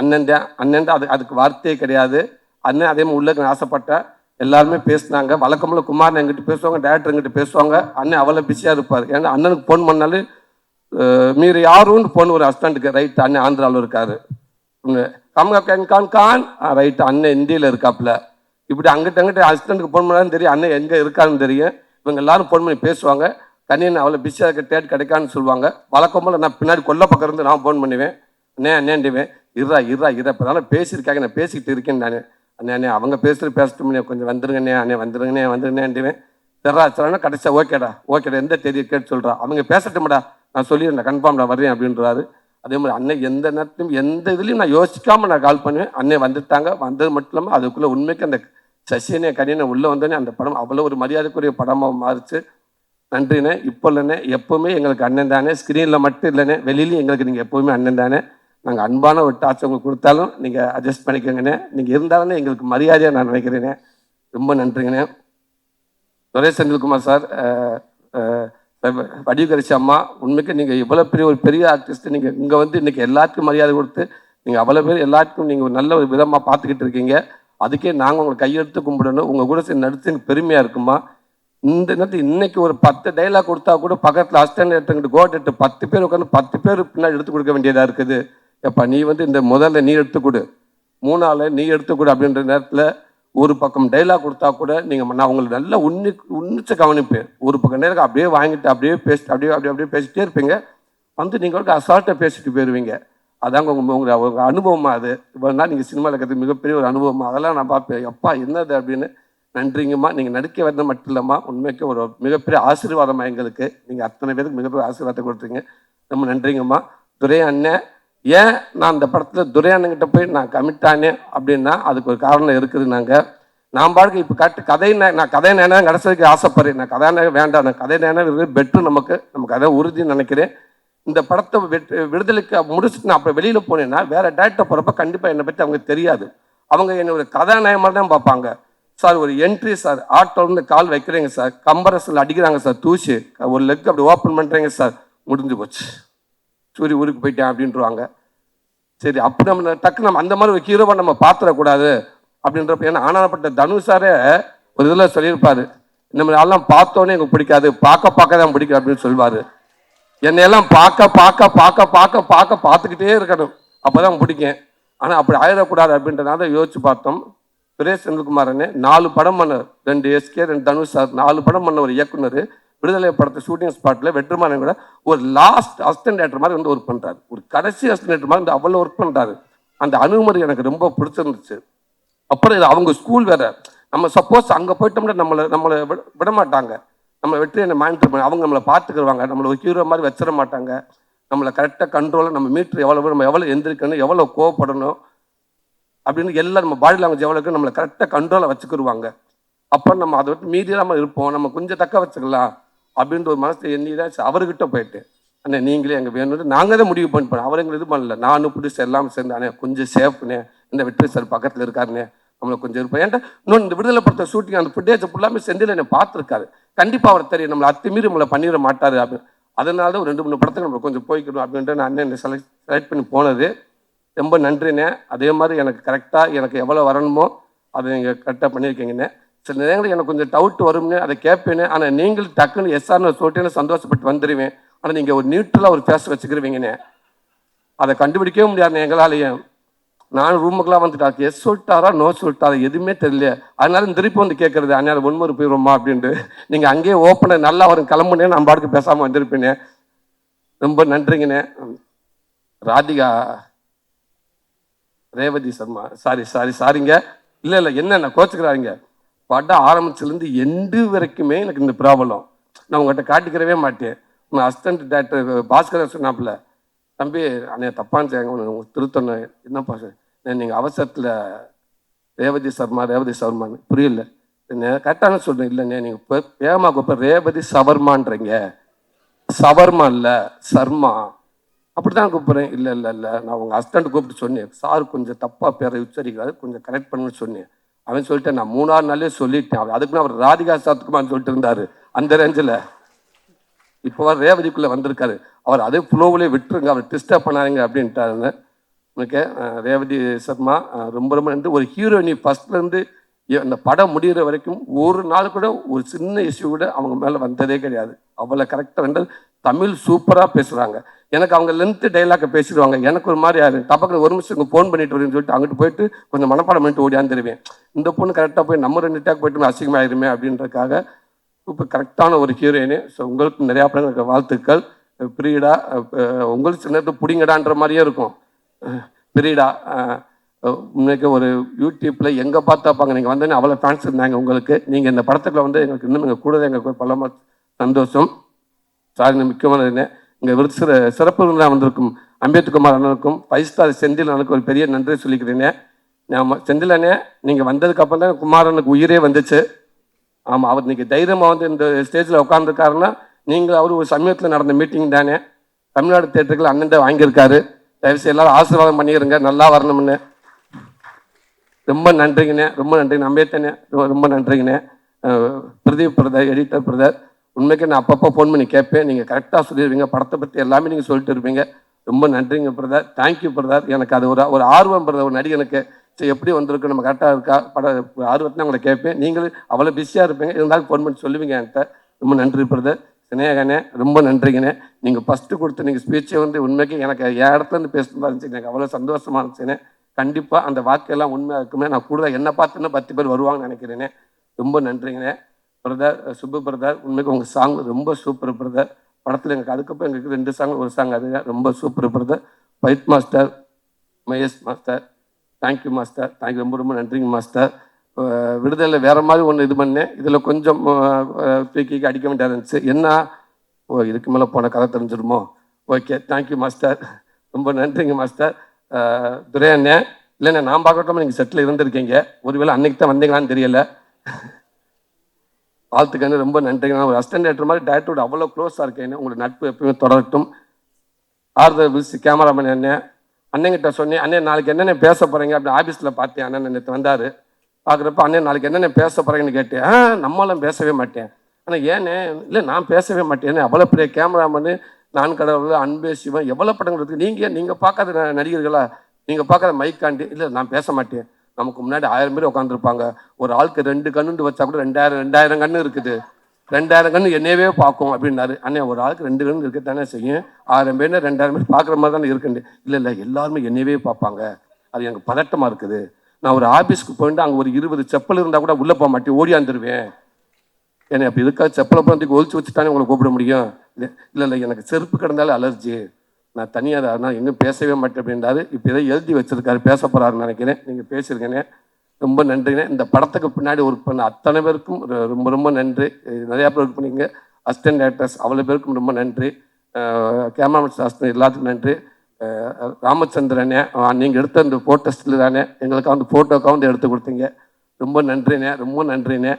அண்ணன் தான். அண்ணன் அது அதுக்கு வார்த்தையே கிடையாது. அண்ணன் அதே மாதிரி உள்ளக்கு ஆசைப்பட்டேன் எல்லாருமே பேசினாங்க. வழக்கமுள்ள குமார் எங்கிட்ட பேசுவாங்க டேரக்டர் எங்கிட்ட பேசுவாங்க. அண்ணன் அவ்வளோ பிஸியாக இருப்பார். ஏன்னா அண்ணனுக்கு ஃபோன் பண்ணாலும் மீறி யாருன்னு ஃபோன் ஒரு ஹஸ்பண்டுக்கு ரைட் அண்ணன் ஆந்திராவில் இருக்காரு. கம்கா கேன் கான் கான் ரைட் அண்ணன் இந்தியில் இருக்காப்புல. இப்படி அங்கிட்ட அங்கிட்ட ஹஸ்பண்டுக்கு ஃபோன் பண்ணாலும் தெரியும். அண்ணன் எங்கே இருக்கான்னு தெரியும். இவங்க எல்லாரும் ஃபோன் பண்ணி பேசுவாங்க. கண்ணியன் அவ்வளோ பிஸியாக இருக்க டேட் கிடைக்கான்னு சொல்லுவாங்க. வழக்கம் போல நான் பின்னாடி கொல்ல பக்கம் இருந்து நான் ஃபோன் பண்ணுவேன். அண்ணே அண்ணேண்டுவேன் இருறா இருறா இருறா இப்போ தானே பேசியிருக்காங்க. நான் பேசிக்கிட்டு இருக்கேன் நான். அண்ணே அண்ணே அவங்க பேசுகிற பேசட்டுமே கொஞ்சம் வந்துருங்கண்ணே அண்ணே. வந்துருங்கண்ணே வந்துருங்கண்ணேண்டுவேன் சரிடா சரினா கடைசியாக ஓகேடா ஓகேடா எந்த தேதி கேட்டு சொல்கிறா அவங்க பேசட்டும்டா. நான் சொல்லிடுறேன் கன்ஃபார்ம்டா வர்றேன் அப்படின்றாரு. அதே மாதிரி அண்ணன் எந்த நேரத்தையும் எந்த இதுலையும் நான் யோசிக்காமல் நான் கால் பண்ணுவேன். அண்ணன் வந்துட்டாங்க. வந்தது மட்டும் இல்லாமல் அதுக்குள்ளே உண்மைக்கு அந்த சசியனே கனியனை உள்ளே வந்தோடனே அந்த படம் அவ்வளோ ஒரு மரியாதைக்குரிய படமாக மாறிச்சு. நன்றிண்ணே. இப்போ இல்லைண்ணே. எப்போவுமே எங்களுக்கு அண்ணன் தானே. ஸ்க்ரீனில் மட்டும் இல்லைண்ணே. வெளியிலையும் எங்களுக்கு நீங்கள் எப்போவுமே அண்ணன் தானே. நாங்கள் அன்பான ஒரு டாச் உங்களுக்கு கொடுத்தாலும் நீங்கள் அட்ஜஸ்ட் பண்ணிக்கோங்கண்ணே. நீங்கள் இருந்தாலும் எங்களுக்கு மரியாதையாக நான் நினைக்கிறேனே ரொம்ப நன்றிங்கண்ணே. துரை செந்தில்குமார் சார் வடிவகரிசி அம்மா உண்மைக்கு நீங்கள் இவ்வளோ பெரிய ஒரு பெரிய ஆர்டிஸ்ட் நீங்கள் இங்கே வந்து இன்றைக்கி எல்லாத்துக்கும் மரியாதை கொடுத்து நீங்கள் அவ்வளோ பேர் எல்லாத்துக்கும் நீங்கள் ஒரு நல்ல ஒரு விதமாக பார்த்துக்கிட்டு இருக்கீங்க. அதுக்கே நாங்கள் உங்களை கையெடுத்து கும்பிடணும். உங்கள் கூட சரி நடித்து எனக்கு பெருமையாக இருக்குமா? இந்த நேரத்தில் இன்னைக்கு ஒரு பத்து டைலாக் கொடுத்தா கூட பக்கத்தில் அஸ்டன் எடுத்துக்கிட்டு கோட் எடுத்து பத்து பேர் உட்காந்து பத்து பேர் பின்னாடி எடுத்து கொடுக்க வேண்டியதாக இருக்குது. எப்பா நீ வந்து இந்த முதல்ல நீ எடுத்துக்கொடு மூணாவில் நீ எடுத்துக்கொடு அப்படின்ற நேரத்தில் ஒரு பக்கம் டைலாக் கொடுத்தா கூட நீங்கள் நான் உங்களுக்கு நல்லா உன்னி உன்னிச்சு கவனிப்பேன். ஒரு பக்கம் நேரம் அப்படியே வாங்கிட்டு அப்படியே பேசிட்டு அப்படியே அப்படியே அப்படியே பேசிட்டே இருப்பீங்க. வந்து நீங்கள் அசால்ட்டாக பேசிட்டு போயிடுவீங்க அதாங்க உங்கள் உங்கள் உங்க அது. இவ்வளோ நாள் நீங்கள் சினிமாவில் இருக்கிறது மிகப்பெரிய ஒரு அனுபவம். அதெல்லாம் நான் பார்ப்பேன். எப்பா என்னது அப்படின்னு நன்றிங்கம்மா. நீங்கள் நடிக்க வந்தது மட்டும் இல்லைம்மா உண்மைக்கு ஒரு மிகப்பெரிய ஆசீர்வாதமாக எங்களுக்கு. நீங்கள் அத்தனை பேருக்கு மிகப்பெரிய ஆசீர்வாதத்தை கொடுத்தீங்க. ரொம்ப நன்றிங்கம்மா. துரை அண்ணன் ஏன் நான் அந்த படத்தில் துரை போய் நான் கமிட் ஆனேன் அப்படின்னா அதுக்கு ஒரு காரணம் இருக்குது நாங்கள் நான் பாடுக்கு இப்போ கட்டு கதை நான் கதை நேரம் கடைசிக்கு ஆசைப்படுறேன். நான் கதை நேரம் வேண்டாம். நான் கதை நேரம் பெட்ரு நமக்கு. நமக்கு அதை உறுதின்னு நினைக்கிறேன். இந்த படத்தை வெட்- விடுதலைக்கு முடிச்சுட்டு நான் அப்புறம் வெளியில் போனேன்னா வேறு டேரக்டர் போகிறப்ப கண்டிப்பாக என்னை பற்றி அவங்க தெரியாது. அவங்க என்னை ஒரு கதாநாயகமாக தான் பார்ப்பாங்க. சார் ஒரு என்ட்ரி சார். ஆட்டோலேருந்து கால் வைக்கிறீங்க சார். கம்பரஸில் அடிக்கிறாங்க சார். தூசி. ஒரு லெக் அப்படி ஓப்பன் பண்ணுறீங்க சார். முடிஞ்சு போச்சு. சூரிய ஊருக்கு போயிட்டேன் அப்படின்ட்டுருவாங்க சரி அப்படி நம்ம டக்கு நம்ம அந்த மாதிரி ஒரு ஹீரோவை நம்ம பார்த்துடக்கூடாது அப்படின்றப்ப ஏன்னா ஆனாப்பட்ட தனுஷாரே ஒரு இதில் சொல்லியிருப்பாரு நம்ம எல்லாம் பார்த்தோன்னே எனக்கு பிடிக்காது பார்க்க பார்க்க தான் பிடிக்கும் அப்படின்னு சொல்லுவார். என்னையெல்லாம் பார்க்க பார்க்க பார்க்க பார்க்க பார்க்க பார்த்துக்கிட்டே இருக்கணும். அப்போ தான் பிடிக்கும். ஆனால் அப்படி ஆயிடக்கூடாது அப்படின்றனால யோசிச்சு பார்த்தோம். சுரேஷ் செந்தில்குமாரனே நாலு படம் பண்ண ரெண்டு எஸ்கே ரெண்டு தனுஷ் சார் நாலு படம் பண்ண ஒரு இயக்குனர். விடுதலை படத்தை ஷூட்டிங் ஸ்பாட்டில் வெற்றிமாறன் கூட ஒரு லாஸ்ட் அசிஸ்டன்ட் டேரக்டர் மாதிரி வந்து ஒர்க் பண்ணுறாரு ஒரு கடைசி அசிஸ்டன்ட் டேரக்டர் மாதிரி வந்து அவ்வளோ ஒர்க் பண்ணுறாரு அந்த அணுகுமுறை எனக்கு ரொம்ப பிடிச்சிருந்துச்சு. அப்புறம் இது அவங்க ஸ்கூல் வேற. நம்ம சப்போஸ் அங்கே போயிட்டோம்னா நம்மளை நம்மளை விட விட மாட்டாங்க. நம்ம வெற்றி என்ன மானிட்டர் பண்ணி அவங்க நம்மளை பார்த்துக்கிடுவாங்க நம்மளை ஒரு ஹீரோ மாதிரி வச்சிட மாட்டாங்க. நம்மளை கரெக்டாக கண்ட்ரோலாக நம்ம மீட்ரு எவ்வளோ நம்ம எவ்வளோ எந்திரிக்கணும் எவ்வளோ கோவப்படணும் அப்படின்னு எல்லாம் நம்ம பாடி லாங்குவேஜ் எவ்வளோ இருக்கு நம்மளை கரெக்டாக கண்ட்ரோலாக வச்சுக்கிருவாங்க. அப்போ நம்ம அதை விட்டு மீறி நம்ம இருப்போம். நம்ம கொஞ்சம் தக்க வச்சுக்கலாம். அப்படின்ற ஒரு மனசை எண்ணி தான் அவர்கிட்ட போயிட்டு அண்ணே நீங்களே எங்கள் வேணும்னு நாங்கள் தான் முடிவு பண்ணி அவர் எங்களுக்கு இது பண்ணல. நானும் பிடிச்சி எல்லாம் சேர்ந்து அண்ணே கொஞ்சம் சேஃப்னே இந்த வெற்றி சார் பக்கத்தில் இருக்காருண்ணே நம்மளை கொஞ்சம் இருப்போம் ஏன்டா இன்னொன்று இந்த விடுதலை படத்தை ஷூட்டிங் அந்த ஃபுட்டேஜ் ஃபுல்லாமே செந்தில் என்னை பார்த்துருக்காரு. கண்டிப்பாக அவர் தெரியும் நம்மளை அத்துமீறி நம்மளை பண்ணிட மாட்டார் அப்படின்னு. அதனால தான் ஒரு ரெண்டு மூணு படத்துக்கு நம்ம கொஞ்சம் போய்க்கணும் அப்படின்ட்டு நான் அண்ணன் செலக்ட் செலக்ட் பண்ணி போனது. ரொம்ப நன்றிண்ணே. அதே மாதிரி எனக்கு கரெக்டாக எனக்கு எவ்வளோ வரணுமோ அதை நீங்கள் கரெக்டாக பண்ணியிருக்கீங்கண்ணே. சில நேரங்களில் எனக்கு கொஞ்சம் டவுட் வரும்னு அதை கேட்பேனே ஆனால் நீங்கள் டக்குன்னு எஸ்ஆர்னு சொல்லிட்டேன்னு சந்தோஷப்பட்டு வந்துடுவேன் ஆனால் நீங்கள் ஒரு நியூட்ரலாக ஒரு பேச வச்சுக்கிருவீங்கண்ணே அதை கண்டுபிடிக்கவே முடியாதுண்ணே எங்களாலேயே. நான் ரூமுக்கெல்லாம் வந்துட்டா எஸ் சொல்லிட்டாரா நோ சொல்லிட்டாரா எதுவுமே தெரியல. அதனால திருப்பி வந்து கேட்கறது அண்ணா ஒன்மொரு போயிடுவோமா அப்படின்ட்டு. நீங்கள் அங்கேயே ஓப்பனை நல்லா வரும் கிளம்புனே நம்ம பாட்டுக்கு பேசாமல் வந்திருப்பேனே. ரொம்ப நன்றிங்கண்ணே. ராதிகா ரேவதி சர்மா சாரி சாரி சாரிங்க இல்லை இல்லை என்னென்ன கோச்சுக்கிறாருங்க படம் ஆரம்பிச்சிலேருந்து எண்டு வரைக்குமே எனக்கு இந்த ப்ராப்ளம். நான் உங்கள்கிட்ட காட்டிக்கிறவே மாட்டேன். உங்கள் அசிஸ்டன்ட் டேரக்டர் பாஸ்கர் சொன்னாப்புல தம்பி அண்ணே தப்பான்னு செய்யுங்க உங்களுக்கு திருத்தணும். என்னப்பா நீங்கள் அவசரத்தில் ரேவதி சர்மா ரேவதி சர்மான்னு புரியல. கரெக்டான சொல்கிறேன் இல்லைண்ணே நீங்கள் இப்போ வேகமாக கூப்பிட ரேவதி சவர்மான்றீங்க. சவர்மா இல்லை சர்மா. அப்படிதான் கூப்பிட்றேன். இல்லை இல்லை இல்லை. நான் உங்கள் ஹஸ்பண்ட் கூப்பிட்டு சொன்னேன். சார் கொஞ்சம் தப்பாக பேரை உச்சரிக்கிறாரு. கொஞ்சம் கரெக்ட் பண்ணுன்னு சொன்னேன். அவன் சொல்லிட்டேன் நான் மூணாறு நாளே சொல்லிட்டேன். அவர் அதுக்குன்னு அவர் ராதிகா சத்குமார்னு சொல்லிட்டு இருந்தாரு அந்த ரேஞ்சில் இப்போ அவர் ரேவதிக்குள்ளே வந்திருக்காரு. அவர் அதே ஃப்ளோவிலே விட்டுருங்க அவர் டிஸ்டர்ப் பண்ணாருங்க அப்படின்ட்டாருங்க உனக்கு ரேவதி சர்மா ரொம்ப ரொம்ப நன்றி. ஒரு ஹீரோயினி ஃபர்ஸ்ட்லேருந்து அந்த படம் முடிகிற வரைக்கும் ஒரு நாள் கூட ஒரு சின்ன இஷ்யூ கூட அவங்க மேலே வந்ததே கிடையாது. அவ்வளோ கரெக்டாக வந்தது. தமிழ் சூப்பராக பேசுகிறாங்க எனக்கு அவங்க லென்த்து டைலாக்கை பேசிடுவாங்க. எனக்கு ஒரு மாதிரி யாரு டபக்கு ஒரு நிமிஷம் இங்கே ஃபோன் பண்ணிட்டு வரேன்னு சொல்லிட்டு அங்கிட்டு போயிட்டு கொஞ்சம் மனப்பாடம் பண்ணிட்டு ஓடியாந்துருவேன் இந்த பொண்ணு கரெக்டாக போய் நம்ம ரெண்டு டேக் போயிட்டு அசிங்கமாயிருமே அப்படின்றதுக்காக இப்போ கரெக்டான ஒரு ஹீரோயினு ஸோ உங்களுக்கு நிறையா படங்களுக்கு வாழ்த்துக்கள். பிரீடா உங்களுக்கு சில நேரத்தில் பிடிங்கடான்ற மாதிரியே இருக்கும். பிரீடா இன்னைக்கு ஒரு யூடியூப்பில் எங்கே பார்த்தாப்பாங்க நீங்கள் வந்தோன்னே அவ்வளோ ஃபேன்ஸ் இருந்தாங்க உங்களுக்கு. நீங்கள் இந்த படத்துக்குள்ள வந்து எங்களுக்கு இன்னும் எங்கள் கூட எங்களுக்கு பலமாக சந்தோஷம். சாதனை முக்கியமான இங்கே விருது சிற சிறப்பு விருந்தில் வந்திருக்கும் அம்பேத்குமார் அண்ணனுக்கும் ஃபைவ் ஸ்டார் செந்தில் அண்ணனுக்கு ஒரு பெரிய நன்றி சொல்லிக்கிறேனே ஆமாம் செந்தில் அண்ணே நீங்கள் வந்ததுக்கப்புறம் தான் குமாரனுக்கு உயிரே வந்துச்சு. ஆமாம் அவர் இன்னைக்கு தைரியமாக வந்து இந்த ஸ்டேஜில் உட்காந்துருக்காருன்னா நீங்கள் அவர் ஒரு சமயத்தில் நடந்த மீட்டிங் தானே. தமிழ்நாடு தேட்டருக்கு அண்ணன் வாங்கியிருக்காரு. தயவுசெய்து எல்லாரும் ஆசீர்வாதம் பண்ணிடுங்க நல்லா வரணும்னு. ரொம்ப நன்றிங்கண்ணே ரொம்ப நன்றிங்க. நம்பேத்தனே ரொம்ப நன்றிங்கண்ணே. Pradeep brother editor brother. உண்மைக்கு நான் அப்பப்போ ஃபோன் பண்ணி கேட்பேன். நீங்கள் கரெக்டாக சொல்லிடுவீங்க படத்தை பற்றி எல்லாமே நீங்கள் சொல்லிட்டு இருப்பீங்க. ரொம்ப நன்றிங்க பிரதர் தேங்க்யூ பிரதர் எனக்கு அது ஒரு ஒரு ஆர்வம் பிரதர் ஒரு நடிகனுக்கு சரி எப்படி வந்திருக்கு? நம்ம கரெக்டாக இருக்கா? பட ஆர்வத்தை உங்களை கேட்பேன். நீங்களும் அவ்வளோ பிஸியாக இருப்பீங்க. இருந்தாலும் ஃபோன் பண்ணி சொல்லுவீங்க என்கிட்ட. ரொம்ப நன்றி பிரதர் சினேகனே ரொம்ப நன்றிங்கண்ணே நீங்கள் ஃபஸ்ட்டு கொடுத்த நீங்கள் ஸ்பீச்சை வந்து உண்மைக்கு எனக்கு என் இடத்துலேருந்து இருந்துச்சு. எனக்கு அவ்வளோ சந்தோஷமாக இருந்துச்சுண்ணே கண்டிப்பாக அந்த வாக்கெல்லாம் உண்மையாக இருக்குமே. நான் கூடுதல் என்ன பார்த்துன்னா பத்து பேர் வருவாங்கன்னு நினைக்கிறேனே. ரொம்ப நன்றிங்கண்ணே பிரதர் சுப்பு பிரதர் உண்மைக்கு உங்கள் சாங் ரொம்ப சூப்பர் பிரதர். படத்தில் எங்களுக்கு அதுக்கப்புறம் எங்களுக்கு ரெண்டு சாங் ஒரு சாங் அது ரொம்ப super brother. Baith master Mahesh master. Thank you master. Thank you ரொம்ப ரொம்ப நன்றிங்க மாஸ்டர். விடுதலை வேற மாதிரி ஒன்று இது பண்ணேன். இதில் கொஞ்சம் அஹ், தூக்கி அடிக்க வேண்டியதாக இருந்துச்சு. என்ன? ஓ இதுக்கு மேலே போன கதை தெரிஞ்சிடுமோ ஓகே தேங்க்யூ மாஸ்டர். ரொம்ப நன்றிங்க மாஸ்டர். துரை அண்ணே இல்லைண்ணே நான் பார்க்கட்டும் நீங்கள் செட்டில் இருந்திருக்கீங்க. ஒருவேளை அன்னைக்கு தான் வந்தீங்களான்னு தெரியல. வாழ்த்துக்கான ரொம்ப நன்றிங்க. நான் ஒரு அசிஸ்டன்ட் டேரக்டர் மாதிரி டேரக்டரோட அவ்வளோ க்ளோஸாக இருக்கேன். உங்களோட நட்பு எப்பயுமே தொடரட்டும். ஆர்தர் வில்ஸ் கேமராமேன் அண்ணன் அண்ணன்கிட்ட சொன்னேன் அண்ணன் நாளைக்கு என்னென்ன பேச போகிறீங்க அப்படின்னு ஆஃபீஸில் பார்த்தேன். அண்ணன் நேற்று வந்தார். பார்க்குறப்ப அண்ணன் நாளைக்கு என்னென்ன பேச போகிறீங்கன்னு கேட்டேன். ஆ நம்மளாம் பேசவே மாட்டேன். ஆனால் ஏன்னு? இல்லை நான் பேசவே மாட்டேன். அவ்வளோ பெரிய கேமராமேனு நான் கடவுள் அன்பே சிவன் எவ்வளோ படங்கள் இருக்குது நீங்கள் நீங்கள் பார்க்காத நடிகர்களா? நீங்கள் பார்க்காத மைக்காண்டி இல்லை நான் பேச மாட்டேன். நமக்கு முன்னாடி ஆயிரம் பேர் உட்காந்துருப்பாங்க ஒரு ஆளுக்கு ரெண்டு கண்ணுண்டு வச்சா கூட ரெண்டாயிரம் ரெண்டாயிரம் கண்ணு இருக்குது. ரெண்டாயிரம் கண்ணு என்னையவே பார்க்கும் அப்படின்னாரு. அண்ணே ஒரு ஆளுக்கு ரெண்டு கண்ணு இருக்கத்தானே செய்யும்? ஆயிரம் பேர் ரெண்டாயிரம் பேர் பார்க்குற மாதிரி தானே இருக்குண்டு இல்லை இல்லை எல்லாருமே என்னையவே பார்ப்பாங்க. அது எனக்கு பதட்டமாக இருக்குது. நான் ஒரு ஆஃபீஸ்க்கு போயிட்டு அங்கே ஒரு இருபது செப்பல் இருந்தால் கூட உள்ளே போக மாட்டேன் ஓடியாந்துருவேன் என்னை அப்படி இருக்கா செப்பலை போகிறதுக்கு ஒழிச்சு வச்சுட்டானே உங்களை கூப்பிட முடியும்? இல்லை இல்லை இல்லை எனக்கு செருப்பு கிடந்தாலே அலர்ஜி. நான் தனியாக தான் நான் எங்கேயும் பேசவே மாட்டேன் அப்படின்றாரு. இப்போ ஏதோ எழுதி வச்சிருக்காரு பேச போகிறாருன்னு நினைக்கிறேன். நீங்கள் பேசியிருக்கேனே ரொம்ப நன்றிங்க. இந்த படத்துக்கு பின்னாடி ஒர்க் பண்ண அத்தனை பேருக்கும் ரொம்ப ரொம்ப நன்றி. நிறையா பேர் ஒர்க் பண்ணீங்க. அசிஸ்டன்ட் டேரக்டர்ஸ் அவ்வளோ பேருக்கும் ரொம்ப நன்றி. கேமராமேன் சாஸ்திரம் எல்லாத்துக்கும் நன்றி. ராமச்சந்திரனே நீங்கள் எடுத்த இந்த ஃபோட்டோஸில் தானே எங்களுக்கு வந்து ஃபோட்டோக்காக வந்து எடுத்து கொடுத்தீங்க. ரொம்ப நன்றிண்ணே ரொம்ப நன்றிண்ணே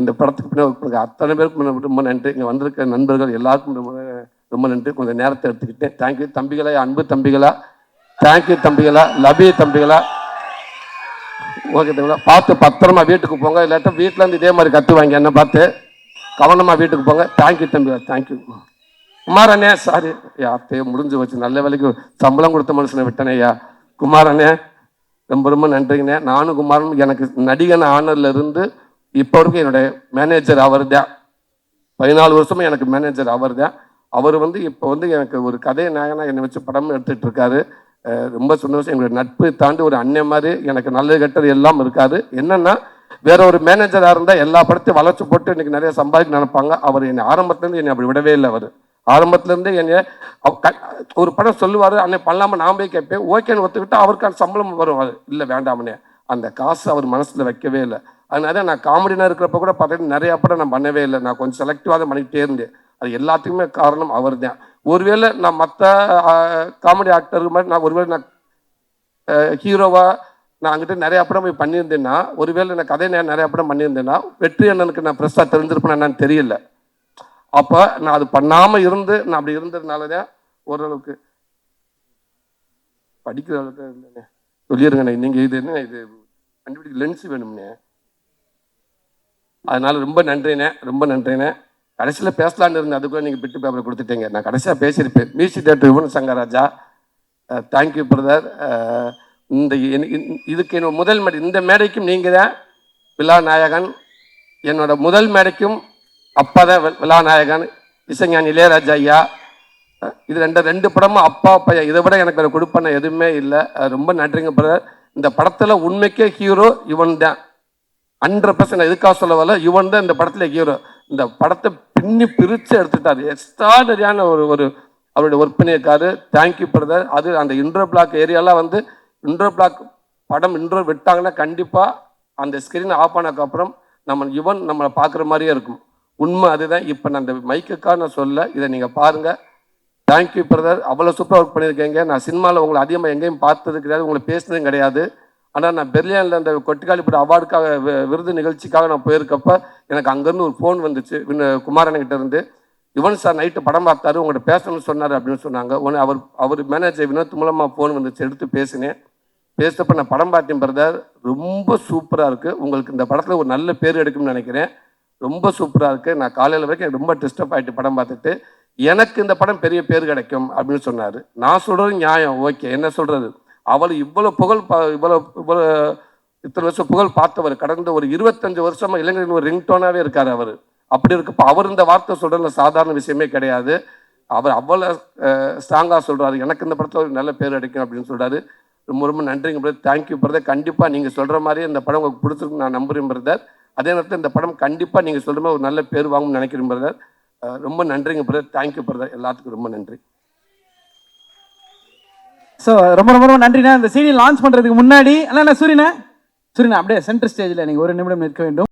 இந்த படத்துக்கு பின்னாடி ஒர்க் பண்ணுங்க அத்தனை பேருக்கும் ரொம்ப நன்றி. இங்கே வந்திருக்க நண்பர்கள் எல்லாருக்கும் ரொம்ப ரொம்ப நன்றி. கொஞ்சம் நேரத்தை எடுத்துக்கிட்டேன் தேங்க்யூ தம்பிகளா அன்பு தம்பிகளா தேங்க்யூ தம்பிகளா லபி தம்பிகளா. ஓகே தம்பிகளா பார்த்து பத்திரமா வீட்டுக்கு போங்க. இல்லாட்டா வீட்டில் இருந்து இதே மாதிரி கத்துவாங்க என்ன பார்த்து கவனமாக வீட்டுக்கு போங்க. தேங்க்யூ தம்பிகளா தேங்க்யூ குமாரண்ணே சாரி அப்பயே முடிஞ்சு வச்சு நல்ல வேலைக்கு சம்பளம் கொடுத்த மனுஷனை விட்டனையா குமாரண்ணே ரொம்ப ரொம்ப நன்றிங்கண்ணே. நானும் குமாரன் எனக்கு நடிகன் ஆனர்ல இருந்து இப்போ வரைக்கும் என்னுடைய மேனேஜர் அவர் தான் பதினாலு வருஷமும் எனக்கு மேனேஜர் அவர் தான் அவர் வந்து இப்போ வந்து எனக்கு ஒரு கதை நாயகனா என்னை வச்சு படம் எடுத்துகிட்டு இருக்காரு. ரொம்ப சந்தோஷம். எங்களுடைய நட்பு தாண்டி ஒரு அண்ணன் மாதிரி எனக்கு நல்லது கெட்டது எல்லாம் இருக்காது. என்னென்னா வேற ஒரு மேனேஜராக இருந்தால் எல்லா படத்தையும் வளர்ச்சி போட்டு இன்னைக்கு நிறைய சம்பாதிக்க நினைப்பாங்க. அவர் என்னை ஆரம்பத்துலேருந்து என்னை அப்படி விடவே இல்லை அவர். ஆரம்பத்துலேருந்து என்னை க- ஒரு படம் சொல்லுவார் அன்னைக்கு பண்ணலாமா நான் போய் கேட்பேன். ஓகேன்னு ஒத்துக்கிட்டால் அவருக்கான சம்பளம் வரும். அது இல்லை வேண்டாம்னே அந்த காசு அவர் மனசில் வைக்கவே இல்லை. அதனால நான் காமெடினா இருக்கிறப்ப கூட பார்த்தீங்கன்னா நிறையா படம் நான் பண்ணவே இல்லை. நான் கொஞ்சம் செலக்டிவாக தான் பண்ணிக்கிட்டே இருந்தேன். அது எல்லாத்துக்குமே காரணம் அவர் தான் ஒருவேளை நான் மற்ற காமெடி ஆக்டருக்கு மாதிரி நான் ஒருவேளை நான் ஹீரோவாக நான் அங்கிட்ட நிறைய படம் போய் பண்ணியிருந்தேன்னா ஒருவேளை நான் கதை நான் நிறைய படம் பண்ணியிருந்தேன்னா வெற்றி அண்ணனுக்கு நான் ஃப்ரெஷ்ஷாக தெரிஞ்சிருப்பேன் என்னன்னு தெரியல. அப்போ நான் அது பண்ணாமல் இருந்து நான் அப்படி இருந்ததுனால தான் ஓரளவுக்கு படிக்கிற அளவுக்கு இல்லைண்ணே சொல்லிடுங்கண்ணே நீங்கள் இது என்ன இது கண்டுபிடிக்க லென்ஸ் வேணும்ண்ணே. அதனால் ரொம்ப நன்றிண்ணே ரொம்ப நன்றிண்ணே. கடைசியில் பேசலான்னு இருந்தேன். அதுக்குள்ள நீங்கள் பிட்டு பேப்பரை கொடுத்துட்டீங்க. நான் கடைசியாக பேசியிருப்பேன். Music director Yuvan Shankar Raja. Thank you brother இந்த என்- இதுக்கு என்னோட முதல் மேடை இந்த மேடைக்கும் நீங்கள் தான் விழா நாயகன். என்னோட முதல் மேடைக்கும் அப்பா தான் வி- விழா நாயகன். இசைஞானி இளையராஜா ஐயா. இது ரெண்டு ரெண்டு படமும் அப்பா பையன் இதை விட எனக்கு ஒரு கொடுப்பன எதுவுமே இல்லை. ரொம்ப நன்றிங்க பிரதர் இந்த படத்தில் உண்மைக்கே ஹீரோ யுவன் தான். ஹண்ட்ரட் பர்சன்ட் எதுக்காக சொல்ல வரல? யுவன் தான் இந்த படத்தில் ஹீரோ இந்த படத்தை பின்னி பிரித்து எடுத்துட்டார். எக்ஸ்ட்ராடரியான ஒரு ஒரு அவருடைய ஒர்க் பண்ணியிருக்காரு தேங்க்யூ பிரதர் அது அந்த இன்டர் பிளாக் ஏரியாலாம் வந்து இன்டர் பிளாக் படம் இன்டர் விட்டாங்கன்னா கண்டிப்பாக அந்த ஸ்க்ரீன் ஆஃப் ஆனதுக்கப்புறம் நம்ம இவன் நம்மளை பார்க்குற மாதிரியே இருக்கும். உண்மை அதுதான். இப்போ நான் அந்த மைக்குக்காக நான் சொல்ல இதை நீங்கள் பாருங்கள் தேங்க்யூ பிரதர் அவ்வளோ சூப்பராக ஒர்க் பண்ணியிருக்கீங்க. நான் சினிமாவில் உங்களை அதிகமாக எங்கேயும் பார்த்தது கிடையாது. உங்களை பேசினதும் கிடையாது. ஆனால் நான் பெர்லியானில் அந்த கொட்டுக்காளிப்பட அவார்டுக்காக விருது நிகழ்ச்சிக்காக நான் போயிருக்கப்ப எனக்கு அங்கேருந்து ஒரு ஃபோன் வந்துச்சு. விண்ண- குமாரன்கிட்ட இருந்து யுவன் சார் நைட்டு படம் பார்த்தாரு உங்கள்கிட்ட பேசணும்னு சொன்னார் அப்படின்னு சொன்னாங்க. உடனே அவர் அவர் மேனேஜர் வினோத் மூலமாக ஃபோன் வந்துச்சு எடுத்து பேசினேன். பேசுகிறப்ப நான் படம் பார்த்தேன் பிரதர் ரொம்ப சூப்பராக இருக்குது உங்களுக்கு இந்த படத்தில் ஒரு நல்ல பேர் எடுக்கும்னு நினைக்கிறேன். ரொம்ப சூப்பராக இருக்குது நான் காலையில் வரைக்கும் ரொம்ப டிஸ்டர்ப் ஆகிட்டு படம் பார்த்துட்டு எனக்கு இந்த படம் பெரிய பேர் கிடைக்கும் அப்படின்னு சொன்னார். நான் சொல்கிறது நியாயம். ஓகே. என்ன சொல்கிறது அவள் இவ்வளோ புகழ் பா இவ்வளோ இவ்வளோ இத்தனை வருஷம் புகழ் பார்த்தவர் கடந்த ஒரு இருபத்தஞ்சு வருஷமா இளைஞர்கள் ஒரு ரிங்டோனாகவே இருக்கார் அவர். அப்படி இருக்கப்போ அவர் இந்த வார்த்தை சொல்கிறதுல சாதாரண விஷயமே கிடையாது. அவர் அவ்வளோ ஸ்ட்ராங்காக சொல்கிறாரு எனக்கு இந்த படத்தில் ஒரு நல்ல பேர் அடிக்கும் அப்படின்னு சொல்கிறாரு ரொம்ப ரொம்ப நன்றிங்க பிரதர் தேங்க்யூ பிரதர் கண்டிப்பாக நீங்கள் சொல்கிற மாதிரி இந்த படம் உங்களுக்கு பிடிச்சிருக்கு நான் நம்புகிறேன் பிரதர் அதே நேரத்தில் இந்த படம் கண்டிப்பாக நீங்கள் சொல்கிற மாதிரி ஒரு நல்ல பேர் வாங்கும்னு நினைக்கிறேன் பிரதர் ரொம்ப நன்றிங்க பிரதர் தேங்க்யூ பிரதர் எல்லாத்துக்கும் ரொம்ப நன்றி. ஸோ ரொம்ப ரொம்ப ரொம்ப நன்றிண்ணா. இந்த சீடி லான்ச் பண்ணுறதுக்கு முன்னாடி அண்ணா சூரியண்ணா. சூரியண்ணா அப்படியே சென்டர் ஸ்டேஜில் நீங்கள் ஒரு நிமிடம் நிற்க வேண்டும்.